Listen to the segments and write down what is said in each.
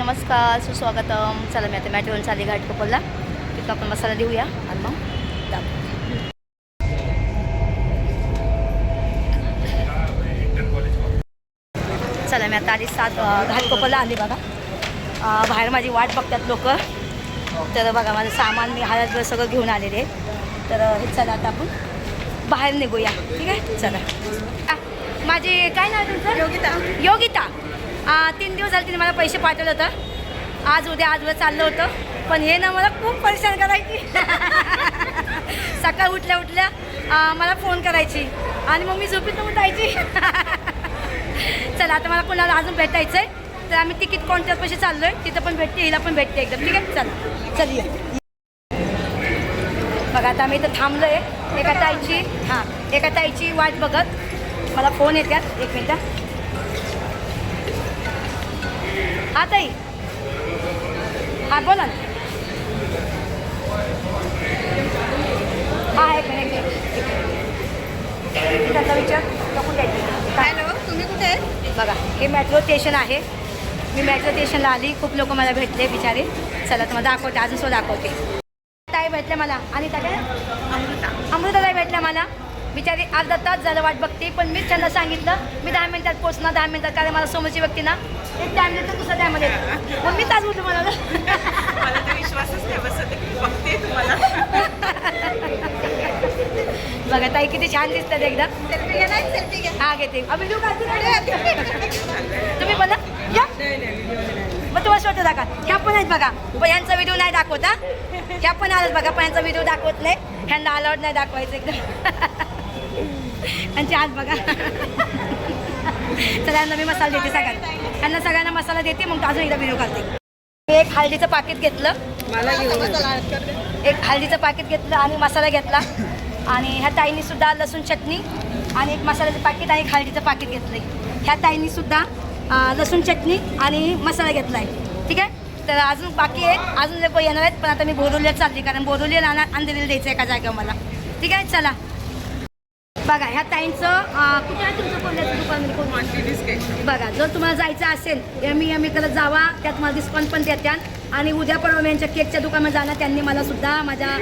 नमस्कार सुस्वागतम. चला मी आता मॅटवरून चालली घाटकोपरला तिथं आपण मसाला देऊया आणि मग. चला मी आता आली सात अं, घाटकोपरला आली बघा. बाहेर माझी वाट बघतात लोक. तर बघा माझं सामान मी हळद सगळं घेऊन आलेले तर हे चला आता आपण बाहेर निघूया. ठीक आहे? चला. माझी काय नाव तुमचं? योगिता. योगिता. तीन दिवस झाले तिने मला पैसे पाठवलं होतं. आज उद्या आज उद्या चाललं होतं. पण हे ना मला खूप परेशान करायची. सकाळ उठल्या उठल्या मला फोन करायची. आणि मग मी झोपेत उठायची चला आता मला कोणाला अजून भेटायचं आहे तर आम्ही तिकीट काउंटर पैसे चाललो आहे तिथं पण भेटते हिला पण भेटते एकदम. ठीक आहे? चला. चल ये. बघा आता आम्ही इथं थांबलो आहे एका ताईची हां एका ताईची वाट बघत. मला फोन येतात एक मिनटं. हा ताई. हा बोला ना. हा एक मिनिट एक मिनिट त्यांचा विचार नको द्यायची काय हॅलो तुम्ही कुठे आहे बघा हे मेट्रो स्टेशन आहे. मी मेट्रो स्टेशनला आली. खूप लोक मला भेटले बिचारे. चला तुम्हाला दाखवते. अजून सो दाखवते. ताई भेटल्या मला. आणि काय? अमृता. अमृताताई भेटल्या मला. बिचारी अर्धा तास झालं वाट बघते पण मीच त्यांना सांगितलं मी दहा मिनिटात पोचणार दहा मिनिटात कारण मला समोरची व्यक्ती ना एक टाईम देतो दुसऱ्या टायमध्ये मग मी तास बोलतो मला मला तर विश्वासच नाही बसत आहे. बघते तुम्हाला. बघा ताई किती छान दिसतात एकदम सेल्फी घ्या नाही सेल्फी घ्या. हा घेते? तुम्ही बोला या. मग तुम्हाला शोधतो दाखवा. ह्या पण आहेत बघा. पण यांचा व्हिडिओ नाही दाखवत हा. ह्या पण आल्यात बघा पण यांचा व्हिडिओ दाखवत नाही. ह्यांना अलाउड नाही दाखवायचं एकदम यांचे हात बघा. सगळ्यांना मी मसाला देते सगळ्यांना यांना सगळ्यांना मसाला देते मग अजून एकदा व्हिडिओ काढते. मी एक हळदीचं पाकिट घेतलं. एक हळदीचं पाकिट घेतलं आणि मसाला घेतला. आणि ह्या ताईंनी सुद्धा लसूण चटणी आणि एक मसाल्याचं पाकिट आणि एक हळदीचं पाकिट घेतलं ह्या ताईंनी सुद्धा लसूण चटणी आणि मसाला घेतला आहे ठीक आहे? तर अजून बाकी आहेत अजून लोक येणार आहेत पण आता मी बोरुल्यात चालली कारण बोरुलीला अंधेरीला द्यायचं एका जागेवर मला. ठीक आहे? चला. बघा ह्या ताईंचं कुठे आहे तुमचं कोल्ह्याचं दुकान कोण बघा जर तुम्हाला जायचं असेल एम एम करत जावा त्यात तुम्हाला डिस्काउंट पण देत्यान आणि उद्या परवा यांच्या केकच्या दुकानात जाणार त्यांनी मला सुद्धा माझ्या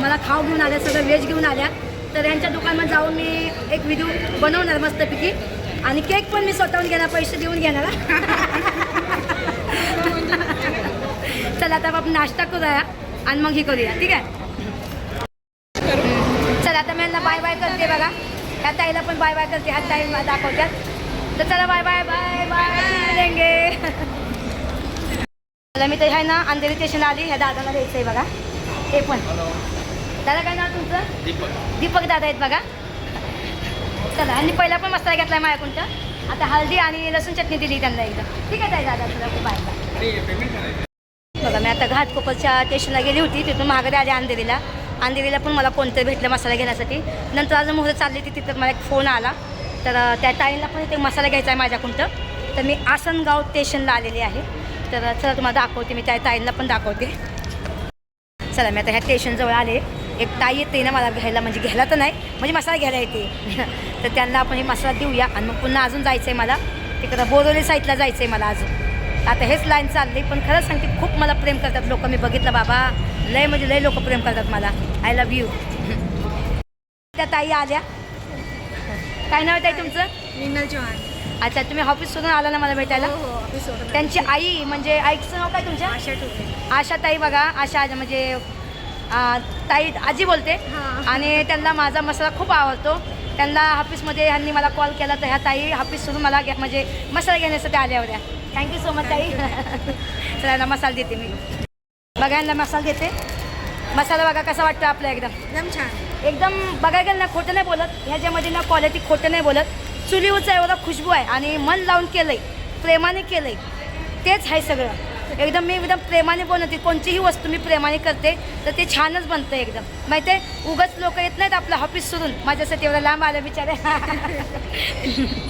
मला खाऊ घेऊन आल्या सगळं व्हेज घेऊन आल्या. तर यांच्या दुकानात जाऊन मी एक व्हिडिओ बनवणार मस्तपैकी. आणि केक पण मी स्वतःहून घेणार पैसे देऊन घेणार. चला आता आपण नाश्ता करूया आणि मग हे करूया ठीक आहे? आता मी यांना बाय बाय करते बघा. ह्या ताईला पण बाय बाय करते. ह्या ताई मला दाखवतात तर चला बाय बाय बाय बाय देंगे चला मी तर ह्या ना अंधेरी स्टेशनला आली. ह्या दादाला द्यायचं आहे बघा. हे पण. दादा काय नाव तुमचं? दीपक. दीपक दादा आहेत बघा. चला आणि पहिला पण मसाला घेतला आहे तर आता हळदी आणि लसूण चटणी दिली त्यांना एकदम ठीक आहे ताई दादा तुला खूप बाय बाय बघा मी आता घाटकोपरच्या स्टेशनला गेली होती. तिथून माघारी आली अंधेरीला. अंधेरीला पण मला कोणतं भेटलं मसाला घेण्यासाठी. नंतर अजून मुहूर्त चालली ती तिथं मला एक फोन आला. तर त्या ताईला पण ते मसाला घ्यायचा आहे माझ्याकडून. तर मी आसनगाव स्टेशनला आलेली आहे. तर चला तुम्हाला दाखवते मी त्या ताईंना पण दाखवते. चला मी आता ह्या स्टेशनजवळ आले. एक ताई येते ना मला घ्यायला म्हणजे घ्यायला तर नाही म्हणजे मसाला घ्यायला येते. तर त्यांना आपण हे मसाला देऊया. आणि मग पुन्हा अजून जायचं आहे मला. तिकडं बोरोली साईडला जायचं आहे मला अजून. आता हेच लाईन चालली पण खरंच सांगते खूप मला प्रेम करतात लोक. मी बघितलं बाबा. लय म्हणजे लय लोक प्रेम करतात मला. आय लव्ह यू त्या ताई आल्या. काय नाव आहे ताई तुमचं? नीनल चौहान. अच्छा तुम्ही ऑफिस सोडून आला ना मला भेटायला? हो हो ऑफिस सोडून त्यांची आई म्हणजे आईचं नाव काय तुमच्या? आशा आशा ताई बघा आशा म्हणजे ताई आजी बोलते. हां. आणि त्यांना माझा मसाला खूप आवडतो. त्यांना ऑफिसमध्ये ह्यांनी मला कॉल केला तर ह्या ताई ऑफिस सोडून मला म्हणजे मसाला घेण्यासाठी आल्या होत्या. थँक्यू सो मच ताई. तर यांना मसाला देते मी. बघा यांना मसाला देते. मसाला बघा कसा वाटतो आपला एकदम. एकदम छान. एकदम बघायला गेलं ना खोटं नाही बोलत. ह्याच्यामध्ये ना क्वालिटी खोटं नाही बोलत. चुलीवरचा एवढा खुशबू आहे आणि मन लावून केलं आहे प्रेमाने केलं आहे तेच आहे सगळं. एकदम मी एकदम प्रेमाने बनवते. कोणतीही वस्तू मी प्रेमाने करते तर ते छानच बनतं एकदम. माहिती आहे उगाच लोक येत नाहीत आपलं ऑफिस सोडून. माझ्यासाठी एवढं लांब आलं बिचारे.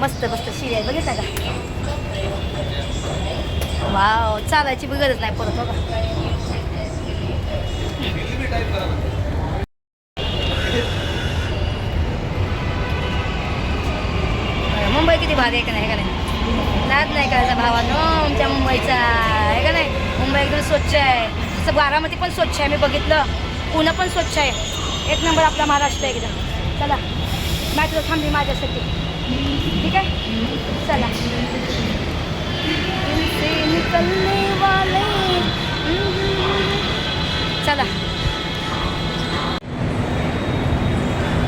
मस्त मस्त शिरी आहे. बघितलं का? वाव चालायची बी गरज नाही परत हो बघा मुंबई किती भारी आहे का नाही का नाही? नाद नाही करायचा भावानो आमच्या मुंबईचा आहे का नाही? मुंबई एकदम स्वच्छ आहे. तसं बारामती पण स्वच्छ आहे मी बघितलं. पुणं पण स्वच्छ आहे. एक नंबर आपला महाराष्ट्र आहे एकदम. चला मॅट्रो थांबली माझ्यासाठी. ठीक आहे? चला. दिल निकलने वाले चला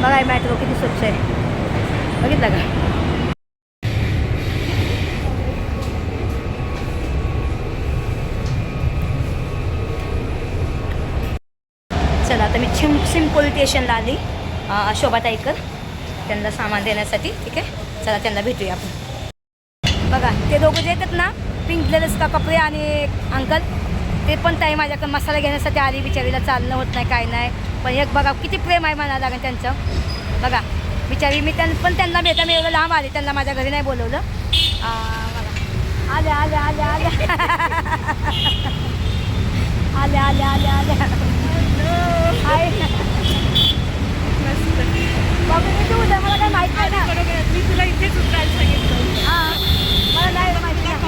बघा मॅट्रो किती स्वच्छ आहे. बघितलं का? चला आता मी छिम सिम स्टेशनला आली. अं, शोभा ताईकर त्यांना सामान देण्यासाठी ठीक आहे? चला त्यांना भेटूया आपण. बघा ते दोघं जे येतात ना पिंक लेलस का कपडे आणि अंकल ते पण ताई माझ्याकडे मसाला घेण्यासाठी आली बिचारीला चालणं होत नाही काय नाही. पण एक बघा किती प्रेम आहे मला लागेल त्यांचं. बघा बिचारी मी त्यां पण त्यांना भेटा मी एवढं लांब आले त्यांना माझ्या घरी नाही बोलवलं. बघा. आल्या आल्या आल्या आल्या आल्या आल्या आल्या आल्या हाय बाबा मी तू उद्या मला काय माहीत नाही ना मी तुला इथेच उतरायला सांगितलं हां मला नाही माहिती नाही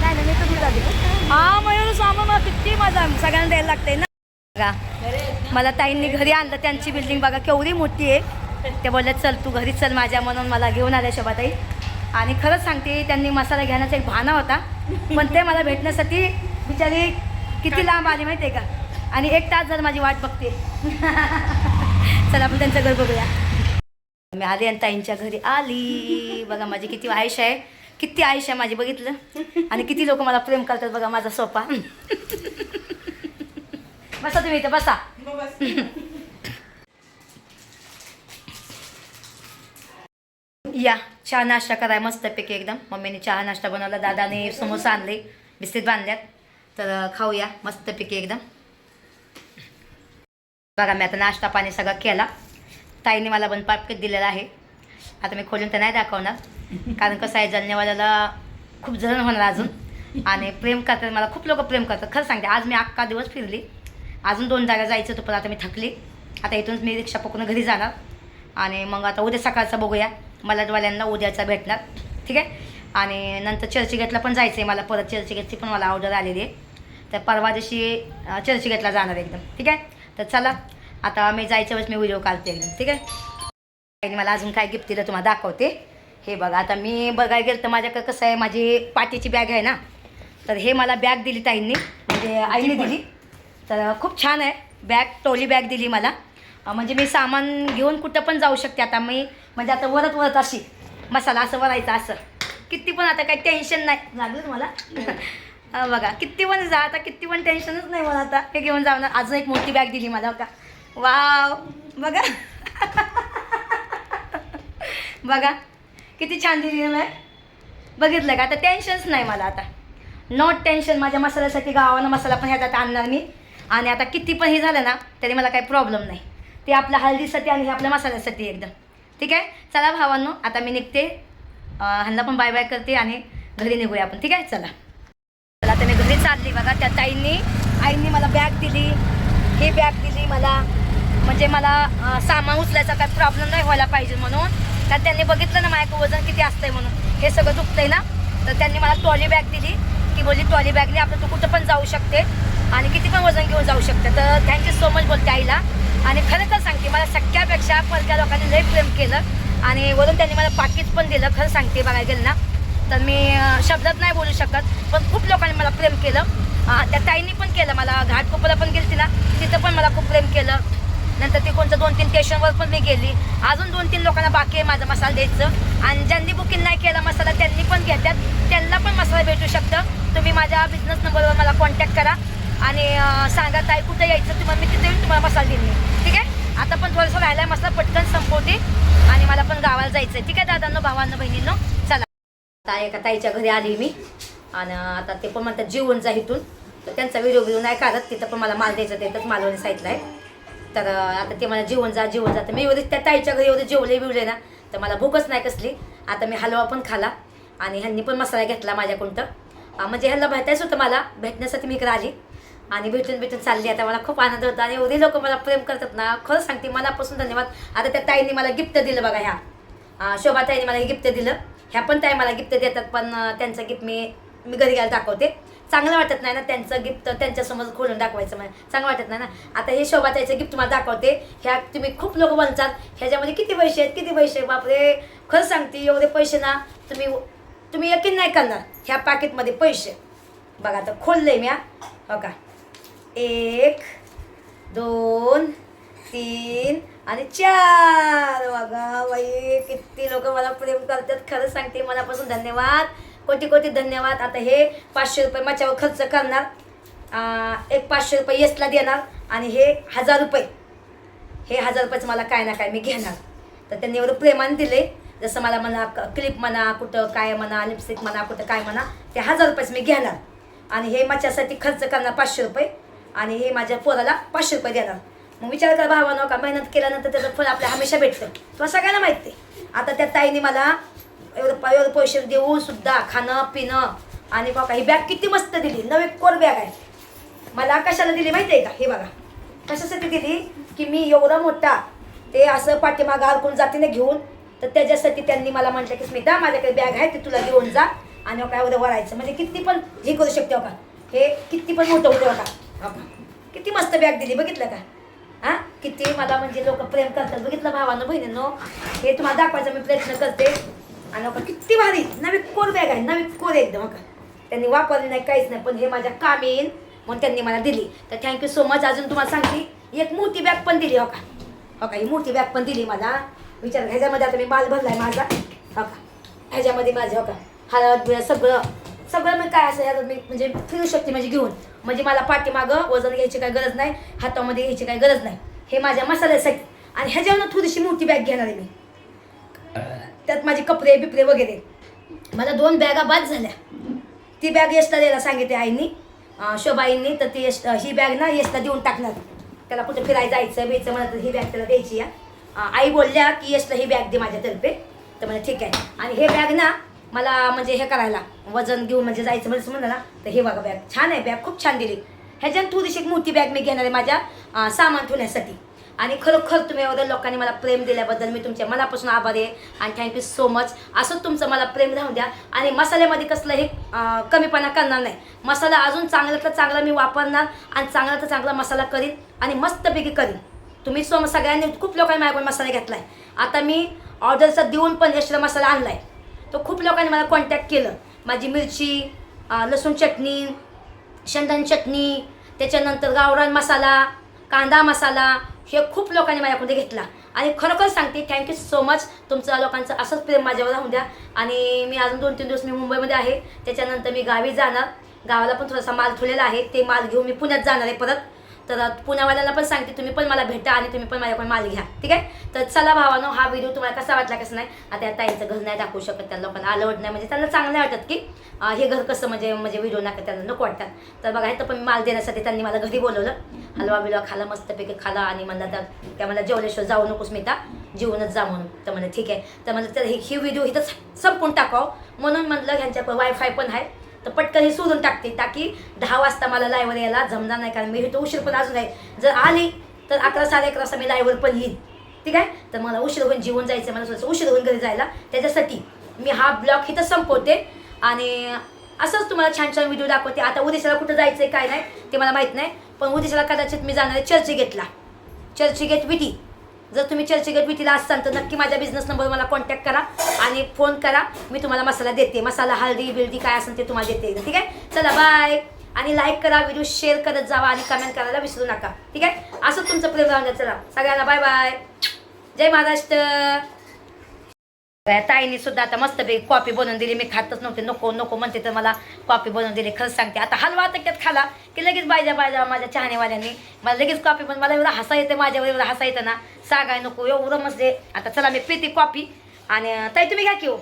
नाही नाही मी तर तुला दिलं हां मयूर सामान मला किती मजा सगळ्यांना द्यायला लागते ना बघा मला ताईंनी घरी आणलं त्यांची बिल्डिंग बघा केवढी मोठी आहे. ते बोलले चल तू घरी चल माझ्या म्हणून मला घेऊन आल्या शोभाताई. आणि खरंच सांगते त्यांनी मसाला घेण्याचा एक भाना होता. पण ते मला भेटण्यासाठी बिचारी किती लांब आली माहिती आहे का? आणि एक तास जर माझी वाट बघते. चला आपण त्यांचं घर बघूया. मी आली आणि ताईंच्या घरी आली. बघा माझी किती आयुष आहे. किती आयुष आहे माझी बघितलं. आणि किती लोक मला प्रेम करतात बघा माझा सोपा. बसा तुम्ही इथं बसा. या चहा नाश्ता कराय मस्तपैकी एकदम. मम्मीने चहा नाश्ता बनवला दादाने समोसा आणले बिस्किट बांधल्यात. तर खाऊया मस्तपैकी एकदम. बघा मी आता नाश्ता पाणी सगळं केला. ताईने मला पण पापकेट दिलेला आहे. आता मी खोलून तर नाही दाखवणार. कारण कसं आहे जलनेवाल्याला खूप जण होणार अजून. आणि प्रेम करतात मला खूप लोक प्रेम करतात. खरं सांगते आज मी अख्खा दिवस फिरली. अजून दोन जागा जायचं होतं पण आता मी थकली. आता इथूनच मी रिक्षा पकडून घरी जाणार. आणि मग आता उद्या सकाळचं बघूया. मलाडवाल्यांना उद्याचा भेटणार. ठीक आहे? आणि नंतर चर्चगेटला पण जायचं आहे मला परत. चर्चगेटची पण मला ऑर्डर आलेली आहे. तर परवा दिवशी चर्चगेटला जाणार एकदम. ठीक आहे? तर चला आता मी जायच्या वेळेस मी व्हिडिओ काढते एकदम. ठीक आहे? मला अजून काय गिफ्ट दिलं तुम्हाला दाखवते. हे बघा आता मी बघायला गेलं तर माझ्याकडे कसं आहे माझी पाटीची बॅग आहे ना. तर हे मला बॅग दिली ताईंनी. म्हणजे आईने दिली. तर खूप छान आहे. बॅग टोली बॅग दिली मला. म्हणजे मी सामान घेऊन कुठं पण जाऊ शकते. आता मी म्हणजे आता वरत वरत अशी मसाला असं वरायचं असं. किती पण आता काही टेन्शन नाही. झालं मला? बघा किती पण जा आता किती पण टेन्शनच नाही मला आता. हे घेऊन जाणार अजून एक मोठी बॅग दिली मला का वाव! बघा. बघा किती छान दिली ना बघितलं का? आता टेन्शनच नाही मला आता. नॉट टेन्शन माझ्या मसाल्यासाठी गावानं मसाला पण ह्याच्यात आणणार मी. आणि आता किती पण हे झालं ना तरी मला काही प्रॉब्लेम नाही. ते आपल्या हळदीसाठी आणि हे आपल्या मसाल्यासाठी एकदम. ठीक आहे? चला भावांनो आता मी निघते. ह्यांना पण बाय बाय करते आणि घरी निघूया आपण. ठीक आहे? चला. चला आता मी घरी चालली. बघा त्या ताईंनी आईंनी मला बॅग दिली. ही बॅग दिली मला. म्हणजे मला सामान उचलायचा काही प्रॉब्लेम नाही व्हायला पाहिजे म्हणून. तर त्यांनी बघितलं ना माझ्या वजन किती असतंय म्हणून. हे सगळं दुखतंय ना. तर त्यांनी मला ट्रॉली बॅग दिली. की बोलली ट्रॉली बॅगने आपलं तू कुठं पण जाऊ शकते. आणि किती पण वजन घेऊन जाऊ शकते. तर थँक्यू सो मच बोलते आईला. आणि खरं तर सांगते मला सगळ्यापेक्षा परक्या लोकांनी लय प्रेम केलं. आणि वरून त्यांनी मला पाकिट पण दिलं खरं सांगते बघायला गेलं ना. तर मी शब्दात नाही बोलू शकत पण खूप लोकांनी मला प्रेम केलं. त्या ताईंनी पण केलं मला. घाटकोपरला पण गेली ना तिथं पण मला खूप प्रेम केलं. नंतर ते कोणतं दोन तीन स्टेशनवर पण मी गेली. अजून दोन तीन लोकांना बाकी आहे माझा मसाला द्यायचं. आणि ज्यांनी बुकिंग नाही केला मसाला त्यांनी पण घेतात त्यांना पण मसाला भेटू शकतं. तुम्ही माझ्या बिझनेस नंबरवर मला कॉन्टॅक्ट करा. आणि सांगा ताई कुठं यायचं? तुम्हाला मी तिथे येऊन तुम्हाला मसाला देईन ठीक आहे? आता पण थोडंसं राहिला मसाला पटकन संपवते. आणि मला पण गावाला जायचं आहे ठीक आहे दादांनो भावांनो बहिणींनो? चला. आता एका ताईच्या घरी आली मी. आणि आता ते पण म्हणतात जीवन जा इथून. तर त्यांचा व्हिडिओ व्हिडिओ नाही काढत. तिथं पण मला माल द्यायचं तर मालवणी सांगितलं आहे. तर आता ते मला जीवन जा जीवन जा. तर मी एवढी त्या ताईच्या घरी एवढे जेवले बिवले ना तर मला भूकच नाही कसली. आता मी हलवा पण खाला. आणि ह्यांनी पण मसाला घेतला माझ्याकडून तर. म्हणजे ह्याला भेटायचं होतं मला. भेटण्यासाठी मी इकडे आली. आणि भेटून भेटून चालली. आता मला खूप आनंद होता आणि एवढे लोक मला प्रेम करतात ना. खरं सांगते मनापासून धन्यवाद. आता त्या ताईंनी मला गिफ्ट दिलं बघा ह्या. शोभा ताईने मला गिफ्ट दिलं. ह्या पण ताई मला गिफ्ट देतात पण त्यांचं गिफ्ट मी मी घरी गेला दाखवते. चांगलं वाटत नाही ना त्यांचं गिफ्ट त्यांच्यासमोर खोलून दाखवायचं मला चांगलं वाटत नाही ना. आता हे शोभाताईचं गिफ्ट मला दाखवते. ह्या तुम्ही खूप लोक म्हणतात ह्याच्यामध्ये किती पैसे आहेत किती पैसे आहेत? बापरे! खरं सांगते एवढे पैसे ना तुम्ही तुम्ही यकीन नाही करणार. ह्या पॅकेटमध्ये पैसे. बघा आता खोलले मी हो. का एक दोन तीन आणि चार. बघा बाई किती लोक मला प्रेम करतात. खरंच सांगते मनापासून धन्यवाद. कोटी कोटी धन्यवाद. आता हे पाचशे रुपये माझ्यावर खर्च करणार. एक पाचशे रुपये येसला देणार आणि हे हजार रुपये. हे हजार रुपयाचं मला काय ना काय मी घेणार. तर त्यांनी एवढं प्रेमाने दिले. जसं मला म्हणा क्लिप म्हणा कुठं काय म्हणा लिपस्टिक म्हणा कुठं काय म्हणा ते हजार रुपयेच मी घेणार. आणि हे माझ्यासाठी खर्च करणार पाचशे रुपये. आणि हे माझ्या पोराला पाचशे रुपये देणार. मग विचार करा भावानो का मेहनत केल्यानंतर त्याचं फळ आपल्या हमेशा भेटतं. तुला सगळ्यांना माहिती आहे. आता त्या ताईने मला एवढं एवढं पैसे देऊन सुद्धा खाणं पिणं आणि बघा ही बॅग किती मस्त दिली. नवी कोर बॅग आहे. मला कशाला दिली माहिती आहे का? हे बघा. कशासाठी दिली? की मी एवढा मोठा ते असं पाठीमागा अडकून जातीने घेऊन तर त्याच्यासाठी त्यांनी मला म्हटलं की स्मिता माझ्याकडे बॅग आहे ते तुला घेऊन जा आणि काय एवढं वरायचं. म्हणजे किती पण हे करू शकते का हे किती पण मोठं होतं का किती मस्त बॅग दिली बघितलं का? हा? किती मला म्हणजे लोक प्रेम करतात. बघितलं भावानं बहिणींनो? हे तुम्हाला दाखवायचा मी प्रयत्न करते. आणि हो का किती भारी नवी कोर बॅग आहे नवी कोर एकदम हो का त्यांनी वापरली नाही काहीच नाही पण हे माझ्या काम येईल म्हणून त्यांनी मला दिली. तर थँक्यू सो मच अजून तुम्हाला सांगते एक मोठी बॅग पण दिली हो का? हो का ही मोठी बॅग पण दिली मला. विचार ह्याच्यामध्ये आता मी माल भरलाय माझा. हो का? ह्याच्यामध्ये माझं हो का? हळद बिळद सगळं. सगळं मी काय असं यात मी म्हणजे फिरू शकते म्हणजे घेऊन. म्हणजे मला पाठीमागं वजन घ्यायची काही गरज नाही हातामध्ये घ्यायची काही गरज नाही. हे माझ्या मसाल्यासाठी. आणि ह्याच्यावर थोडीशी मोठी बॅग घेणार आहे मी. त्यात माझे कपडे बिपडे वगैरे. मला दोन बॅगा बाद झाल्या. ती बॅग यशला द्यायला सांगितले आईनी. शोभाईंनी. तर ती यश ही बॅग ना यशला देऊन टाकणार. त्याला कुठे फिरायला जायचं बेचं म्हणत ही बॅग त्याला द्यायची या. आई बोलल्या की यशला ही बॅग दे माझ्यातर्फे. तर म्हणजे ठीक आहे. आणि हे बॅग ना मला म्हणजे हे करायला वजन घेऊन म्हणजे जायचं म्हणजे म्हणलं ना तर हे बघा बॅग. छान आहे बॅग खूप छान दिली. ह्याच्यात थोडीशी एक मोठी बॅग मी घेणार आहे माझ्या सामान ठेवण्यासाठी. आणि खरोखर तुम्ही एवढ्या लोकांनी मला प्रेम दिल्याबद्दल मी तुमच्या मनापासून आभार आहे आणि थँक्यू सो मच असंच तुमचं मला प्रेम राहून द्या. आणि मसाल्यामध्ये कसलंही कमीपणा करणार नाही. मसाला अजून चांगल्यातला चांगला मी वापरणार आणि चांगला तर चांगला मसाला करीन आणि मस्तपैकी करीन. तुम्ही सो सगळ्यांनी खूप लोकांनी माझ्याकडून मसाला घेतला आहे आता मी ऑर्डरचा देऊन पण एक्स्ट्रा मसाला आणला आहे तो खूप लोकांनी मला कॉन्टॅक्ट केलं. माझी मिरची लसूण चटणी शेंगदाणे चटणी त्याच्यानंतर गावरान मसाला कांदा मसाला हे खूप लोकांनी माझ्याकडे घेतला. आणि खरोखर सांगते थँक्यू सो मच तुमचा लोकांचं असंच प्रेम माझ्यावर राहून द्या. आणि मी अजून दोन तीन दिवस मी मुंबईमध्ये आहे. त्याच्यानंतर मी गावी जाणार. गावाला पण थोडासा माल ठेवलेला आहे. ते माल घेऊन मी पुण्यात जाणार आहे परत. तर पुण्यावाल्यांना पण सांगते तुम्ही पण मला भेटा आणि तुम्ही पण माझ्याकडे माल घ्या ठीक आहे? तर चला भावानो हा व्हिडिओ तुम्हाला कसा वाटला कसं नाही आता या ताईचं घर नाही दाखवू शकत त्या लोकांना आलवड नाही म्हणजे त्यांना चांगलं वाटत की हे घर कसं म्हणजे म्हणजे व्हिडिओ नका त्यांना नको वाटतात तर बघा तर पण माल देण्यासाठी त्यांनी मला घरी बोलवलं. हलवा बिलवा खाला मस्तपैकी खाला आणि म्हणलं तर त्या मला जेवल्याशिवाय जाऊ नकोस स्मिता जीवनच जा म्हणून. तर म्हणलं ठीक आहे. तर म्हणलं तर ही ही व्हिडिओ इथं संपून टाकावं. म्हणून म्हणलं ह्यांच्या वायफाय पण आहे. तर पटकन हे सोडून टाकते. ताकी दहा वाजता मला लाईव्हवर यायला जमणार नाही कारण मी इथं उशीर पण अजून आहे. जर आली तर अकरा साडे अकरा वाजता मी लाईव्हवर पण येईन. ठीक आहे? तर मला उशीर होऊन जीवन जायचं मला थोडंसं उशीर होऊन घरी जायला. त्याच्यासाठी मी हा ब्लॉग इथं संपवते. आणि असंच तुम्हाला छान छान व्हिडिओ दाखवते. आता उद्याच्याला कुठं जायचं आहे काय नाही ते मला माहीत नाही. पण उद्याच्याला कदाचित मी जाणार आहे चर्चगेटला. चर्चगेट विटी. जर तुम्ही चर्चगेट विटीला असाल तर नक्की माझ्या बिझनेस नंबर मला कॉन्टॅक्ट करा आणि फोन करा. मी तुम्हाला मसाला देते. मसाला हळदी बिल्दी काय असेल ते तुम्हाला देते. ठीक आहे? चला बाय आणि लाईक करा व्हिडिओ शेअर करत जावा आणि कमेंट करायला विसरू नका. ठीक आहे? असं तुमचं प्रेम राहून चला सगळ्यांना बाय बाय जय महाराष्ट्र. ताईने सुद्धा आता मस्तपैकी कॉफी बनवून दिली. मी खातच नव्हते. नको नको म्हणते तर मला कॉफी बनवून दिली. खरंच सांगते. आता हलवा तक्यात खाला की लगेच बायजा बायजा माझ्या चहानेवाल्यांनी. मला लगेच कॉफी पण मला एवढं हसा येते माझ्यावर एवढं हसा येतं ना. सांगाय नको. एवढं मस्त आता चला मी पिते कॉफी. आणि ताई तुम्ही घ्या की हो.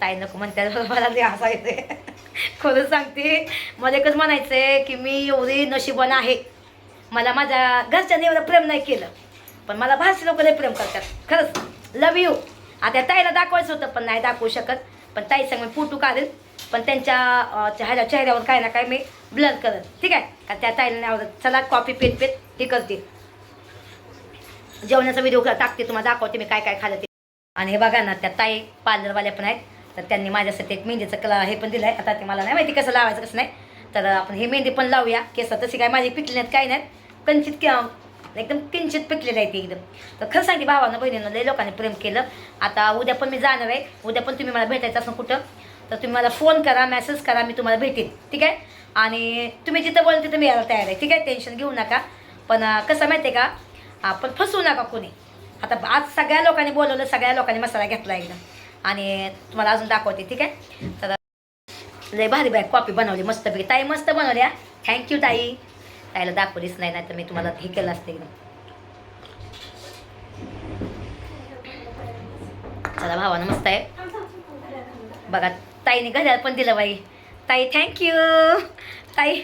ताई नको म्हणते. मला ते हसा येते खरंच सांगते. मला एकच म्हणायचं आहे की मी एवढी नशिबन आहे. मला माझ्या घरच्यांनी एवढं प्रेम नाही केलं. पण मला भाषे लोक प्रेम करतात. खरंच. लव यू आता ताईला दाखवायचं होतं पण नाही दाखवू शकत. पण ताई सांग मी फोटो काढेल. पण त्यांच्या अं, चेहऱ्या चेहऱ्यावर काय ना काय मी ब्लर करत ठीक आहे? का त्या ताईला नाही आवडत. चला कॉफी पेत पेत हे करते जेवणाचा व्हिडिओ टाकते तुम्हाला दाखवते मी काय काय खाल्लं ते. आणि हे बघा ना त्या ताई पार्लरवाल्या पण आहेत. तर त्यांनी माझ्यासाठी एक मेहंदीचं कला हे पण दिलं आहे आता ते मला नाही माहिती कसं लावायचं कसं नाही. तर आपण हे मेहंदी पण लावूया. केस तशी काय माझी पिटली नाहीत काही नाहीत. कंचित एकदम किंचित पिकलेलं आहे ते एकदम. तर खरं सांगते भावानं बहिणीनं लय लोकांनी प्रेम केलं. आता उद्या पण मी जाणार आहे. उद्या पण तुम्ही मला भेटायचं असं कुठं तर तुम्ही मला फोन करा मेसेज करा मी तुम्हाला भेटेन. ठीक आहे? आणि तुम्ही जिथं बोल तिथं मी यायला तयार आहे. ठीक आहे? टेन्शन घेऊ नका. पण कसं माहिती आहे का? आपण फसवू नका कोणी. आता आज सगळ्या लोकांनी बोलवलं सगळ्या लोकांनी मसाला घेतला एकदम. आणि तुम्हाला अजून दाखवते ठीक आहे? तर लय भारी बाय कॉपी बनवली मस्तपैकी. ताई मस्त बनवल्या. थँक्यू ताई. ताईला दाखवलीच नाही नाही तर मी तुम्हाला हे केलं असतं एकदम चला भावानं मस्त आहे. बघा ताईने घड्याळ पण दिलं बाई. ताई थँक्यू ताई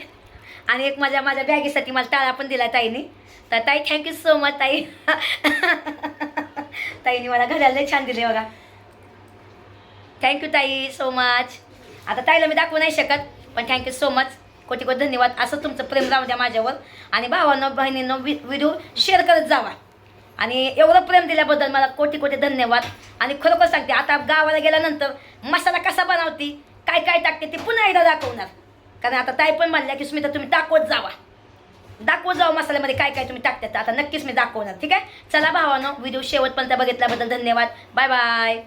आणि एक माझ्या माझ्या बॅगेसाठी मला टाळा पण दिला ताईने. तर ताई थँक्यू सो मच ताई. ताईने मला घड्याळ लय छान दिले बघा. थँक्यू ताई सो मच आता ताईला मी दाखवू नाही शकत पण थँक्यू सो मच कोटी कोटी धन्यवाद. असं तुमचं प्रेम राहू द्या माझ्यावर. आणि भावानं बहिणीनं वि व्हिडिओ शेअर करत जावा. आणि एवढं प्रेम दिल्याबद्दल मला कोटी कोटी धन्यवाद. आणि खरोखर सांगते आता गावाला गेल्यानंतर मसाला कसा बनवते काय काय टाकते ते पुन्हा एकदा दाखवणार. कारण आता ताई पण म्हणल्या की स्मिता तुम्ही दाखवत जावा. दाखवत जावा मसाल्यामध्ये काय काय तुम्ही टाकतात आता नक्कीच मी दाखवणार. ठीक आहे? चला भावानं व्हिडिओ शेवटपर्यंत बघितल्याबद्दल धन्यवाद. Bye bye